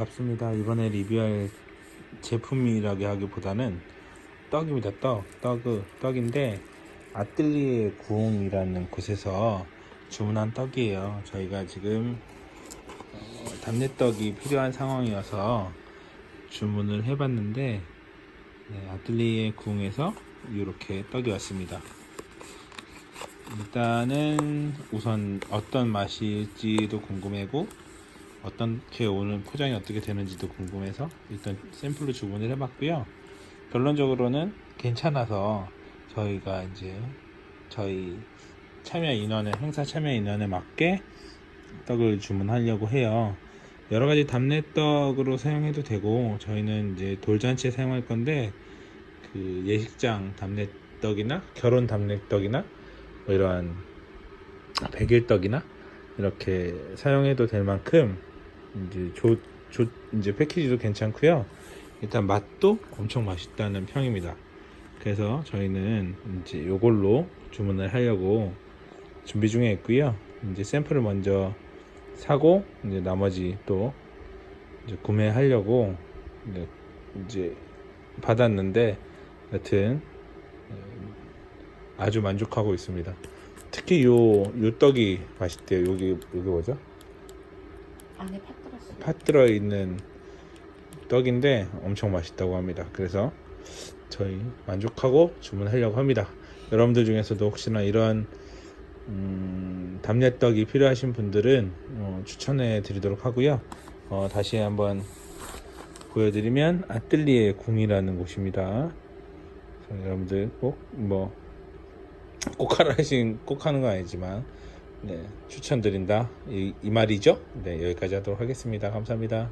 반갑습니다. 이번에 리뷰할 제품이라고 하기보다는 떡입니다. 떡, 떡, 떡인데 아뜰리에 구홍이라는 곳에서 주문한 떡이에요. 저희가 지금 어, 담내떡이 필요한 상황이어서 주문을 해봤는데 네, 아뜰리에 구홍에서 이렇게 떡이 왔습니다. 일단은 우선 어떤 맛일지도 궁금하고 어떻게 오늘 포장이 어떻게 되는지도 궁금해서 일단 샘플로 주문을 해봤고요. 결론적으로는 괜찮아서 저희가 이제 저희 참여 인원에 행사 참여 인원에 맞게 떡을 주문하려고 해요. 여러 가지 답례떡으로 사용해도 되고 저희는 이제 돌잔치에 사용할 건데 그 예식장 답례떡이나 결혼 답례떡이나 뭐 이러한 백일떡이나 이렇게 사용해도 될 만큼 이제 조, 조 이제 패키지도 괜찮고요. 일단 맛도 엄청 맛있다는 평입니다. 그래서 저희는 이제 요걸로 주문을 하려고 준비 중에 있고요. 이제 샘플을 먼저 사고 이제 나머지 또 이제 구매하려고 이제, 이제 받았는데 여튼 음, 아주 만족하고 있습니다. 특히 요, 요 떡이 맛있대요. 여기, 여기 뭐죠? 안에 팥 들었어요. 팥 들어 있는 떡인데 엄청 맛있다고 합니다. 그래서 저희 만족하고 주문하려고 합니다. 여러분들 중에서도 혹시나 이런 음, 담례떡이 필요하신 분들은 어, 추천해 드리도록 하고요. 어, 다시 한번 보여드리면 아뜰리에 궁이라는 곳입니다. 여러분들 꼭 뭐 꼭 하라 하신 꼭 하는 건 아니지만 네, 추천드린다 이, 이 말이죠. 네 여기까지 하도록 하겠습니다. 감사합니다.